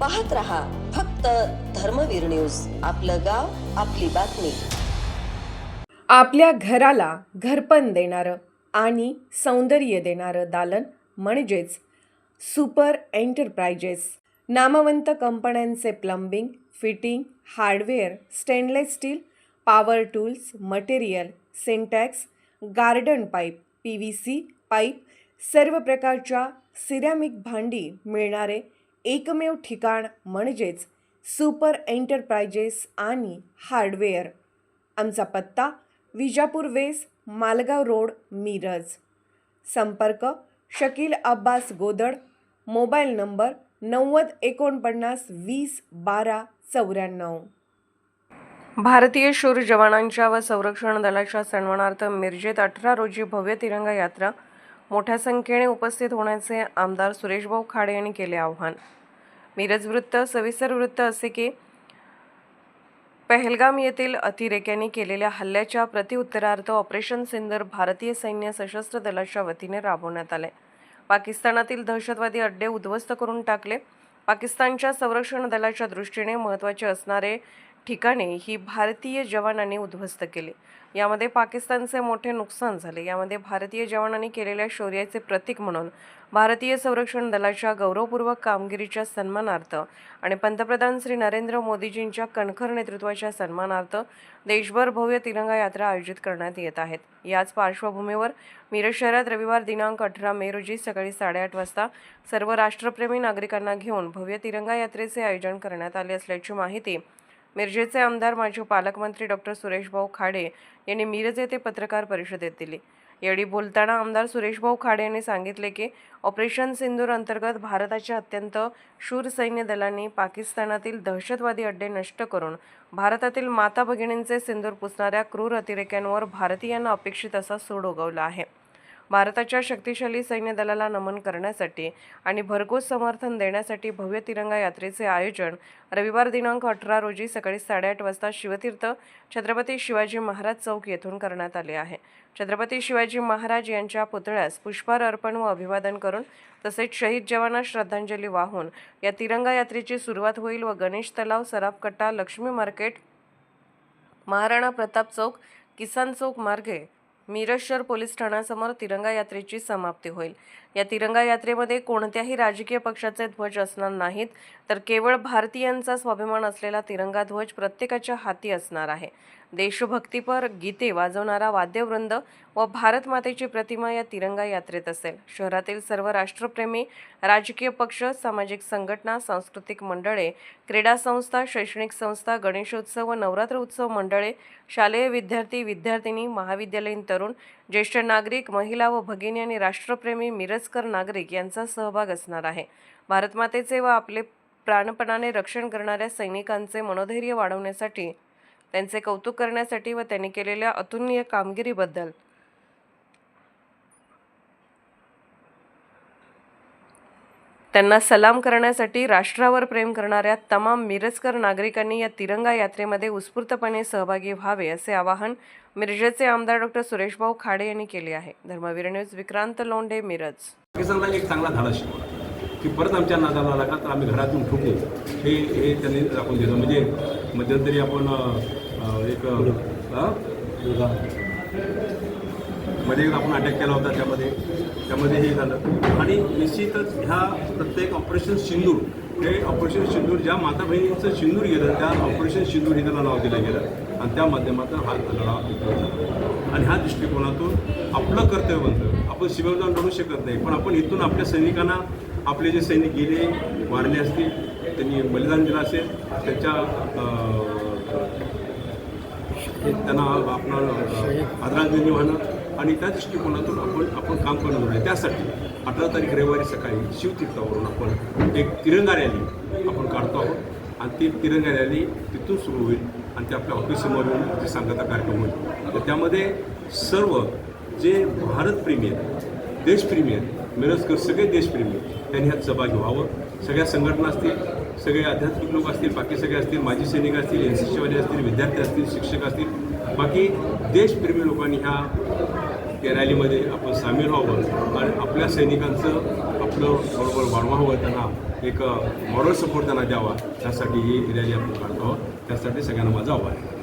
पाहत रहा फक्त धर्मवीर न्यूज. आपलं गाव आपली बातमी. आपल्या घराला घरपण देणारं आणि सौंदर्य देणारं दालन म्हणजेच सुपर एंटरप्राइजेस. नामवंत कंपन्यांचे plumbing fitting hardware stainless steel power tools material Sintex garden pipe P V C pipe सर्व प्रकारच्या सिरॅमिक भांडी मिळणारे एकमेव ठिकाण म्हणजेच सुपर एंटरप्राइजेस आणि हार्डवेअर. आमचा पत्ता विजापूर वेस मालगाव रोड मिरज. संपर्क शकील अब्बास गोदड. मोबाईल नंबर नव्वद एकोणपन्नास वीस बारा चौऱ्याण्णव. भारतीय शूर जवानांच्या व संरक्षण दलाच्या सन्मानार्थ मिरजेत अठरा रोजी भव्य तिरंगा यात्रा मोठ्या संख्येने उपस्थित होण्याचे आमदार सुरेशभाऊ खाडे यांनी केले आव्हान. मिरज वृत्त सविस्तर वृत्त असे की पहलगाम येथील अतिरेक्यांनी केलेल्या हल्ल्याच्या प्रतिउत्तरार्थ ऑपरेशन सिंदर भारतीय सैन्य सशस्त्र दलाच्या वतीने राबवण्यात आले. पाकिस्तानातील दहशतवादी अड्डे उद्ध्वस्त करून टाकले. पाकिस्तानच्या संरक्षण दलाच्या दृष्टीने महत्त्वाचे असणारे ठिकाणे ही भारतीय जवानांनी उद्ध्वस्त केले. यामध्ये पाकिस्तानचे मोठे नुकसान झाले. यामध्ये भारतीय जवानांनी केलेल्या शौर्याचे प्रतीक म्हणून भारतीय संरक्षण दलाच्या गौरवपूर्वक कामगिरीच्या सन्मानार्थ आणि पंतप्रधान श्री नरेंद्र मोदीजींच्या कणखर नेतृत्वाच्या सन्मानार्थ देशभर भव्य तिरंगा यात्रा आयोजित करण्यात येत आहेत. याच पार्श्वभूमीवर मिरज शहरात रविवार दिनांक अठरा मे रोजी सकाळी साडेआठ वाजता सर्व राष्ट्रप्रेमी नागरिकांना घेऊन भव्य तिरंगा यात्रेचे आयोजन करण्यात आले असल्याची माहिती मिरजेचे आमदार माजी पालकमंत्री डॉक्टर सुरेशभाऊ खाडे यांनी मिरज येथे पत्रकार परिषदेत दिली. यावेळी बोलताना आमदार सुरेशभाऊ खाडे यांनी सांगितले की ऑपरेशन सिंदूर अंतर्गत भारताच्या अत्यंत शूर सैन्य दलांनी पाकिस्तानातील दहशतवादी अड्डे नष्ट करून भारतातील माता भगिनींचे सिंदूर पुसणाऱ्या क्रूर अतिरेक्यांवर भारतीयांना अपेक्षित असा सूड उगवला आहे. भारताच्या शक्तिशाली सैन्य दलाला नमन करण्यासाठी आणि भरघोस समर्थन देण्यासाठी भव्य तिरंगा यात्रेचे आयोजन रविवार दिनांक अठरा रोजी सकाळी साडेआठ वाजता शिवतीर्थ छत्रपती शिवाजी महाराज चौक येथून करण्यात आले आहे. छत्रपती शिवाजी महाराज यांच्या पुतळ्यास पुष्पहार अर्पण व अभिवादन करून तसेच शहीद जवानांना श्रद्धांजली वाहून या तिरंगा यात्रेची सुरुवात होईल व गणेश तलाव सराफकट्टा लक्ष्मी मार्केट महाराणा प्रताप चौक किसान चौक मार्गे मिरज शहर पोलीस ठाण्यासमोर तिरंगा यात्रेची समाप्ती होईल. या तिरंगा यात्रेमध्ये कोणत्याही राजकीय पक्षाचे ध्वज असणार नाहीत तर केवळ भारतीयांचा स्वाभिमान असलेला तिरंगा ध्वज प्रत्येकाच्या हाती असणार आहे. देशभक्तीपर गीते वाजवणारा वाद्यवृंद व भारतमातेची प्रतिमा या तिरंगा यात्रेत असेल. शहरातील सर्व राष्ट्रप्रेमी राजकीय पक्ष सामाजिक संघटना सांस्कृतिक मंडळे क्रीडा संस्था शैक्षणिक संस्था गणेशोत्सव व नवरात्र उत्सव मंडळे शालेय विद्यार्थी विद्यार्थिनी महाविद्यालयीन तरुण ज्येष्ठ नागरिक महिला व भगिनी आणि राष्ट्रप्रेमी मिरजकर नागरिक यांचा सहभाग असणार आहे. भारतमातेचे व आपले प्राणपणाने रक्षण करणाऱ्या सैनिकांचे मनोधैर्य वाढवण्यासाठी त्यांचे कौतुक करण्यासाठी व त्यांनी केलेल्या अतुलनीय कामगिरीबद्दल. त्यांना सलाम करण्यासाठी राष्ट्रावर प्रेम करणाऱ्या तमाम मिरजकर नागरिकांनी या तिरंगा यात्रेमध्ये उत्स्फूर्तपणे सहभागी व्हावे असे आवाहन मिरजेचे आमदार डॉक्टर सुरेशभाऊ खाडे यांनी केले आहे. धर्मवीर न्यूज विक्रांत लोंढे मिरज. की परत आमच्या नादाला आला का तर आम्ही घरातून ठोकू. हे हे त्यांनी दाखवून दिलं. म्हणजे मध्यंतरी आपण एक मध्ये एक आपण अटॅक केला होता त्यामध्ये. त्यामध्ये हे झालं. आणि निश्चितच ह्या प्रत्येक ऑपरेशन सिंदूर हे ऑपरेशन सिंदूर ज्या माता बहिणींचं सिंदूर गेलं त्या ऑपरेशन सिंदूर हे त्याला नाव दिलं गेलं. आणि त्या माध्यमातून हा लढा आणि ह्या दृष्टिकोनातून आपलं कर्तव्य बनतं. आपण शिबिर जाऊन लढू शकत नाही पण आपण इथून आपल्या सैनिकांना आपले जे सैनिक गेले वारले असतील त्यांनी बलिदान दिलं असेल त्यांच्या त्यांना आपण आदरांजली वाहणं आणि त्या दृष्टिकोनातून आपण आपण काम करणार आहे. त्यासाठी अठरा तारीख रविवारी सकाळी शिवतीर्थावरून आपण एक तिरंगा रॅली आपण काढतो आहोत. आणि ती तिरंगा रॅली तिथून सुरू होईल आणि ते आपल्या ऑफिससमोर येऊन ते सांगता कार्यक्रम होईल. तर त्यामध्ये सर्व जे भारतप्रेमी आहेत देशप्रेमी आहेत मिरजकर सगळे देशप्रेमी आहेत, त्यांनी ह्यात सहभागी व्हावं. सगळ्या संघटना असतील सगळे आध्यात्मिक लोक असतील बाकी सगळे असतील माजी सैनिक असतील एन सी सीवाले असतील विद्यार्थी असतील शिक्षक असतील बाकी देशप्रेमी लोकांनी ह्या या रॅलीमध्ये आपण सामील व्हावं आणि आपल्या सैनिकांचं आपलं बरोबर वाढवावं त्यांना एक मॉरल सपोर्ट त्यांना द्यावा. त्यासाठी ही रॅली आपण काढतो. त्यासाठी सगळ्यांना माझं आव्हान आहे.